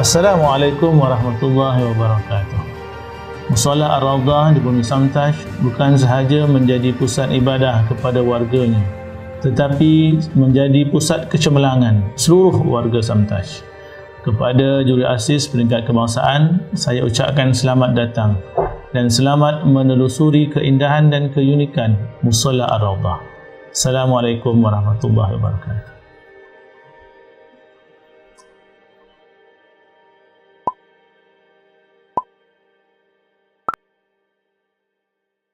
Assalamualaikum warahmatullahi wabarakatuh. Musola Ar-Rawdah di Bumi Samtash bukan sahaja menjadi pusat ibadah kepada warganya tetapi menjadi pusat kecemerlangan seluruh warga Samtash. Kepada juri asis peringkat kebangsaan, saya ucapkan selamat datang dan selamat menelusuri keindahan dan keunikan Musola Ar-Rawdah. Assalamualaikum warahmatullahi wabarakatuh.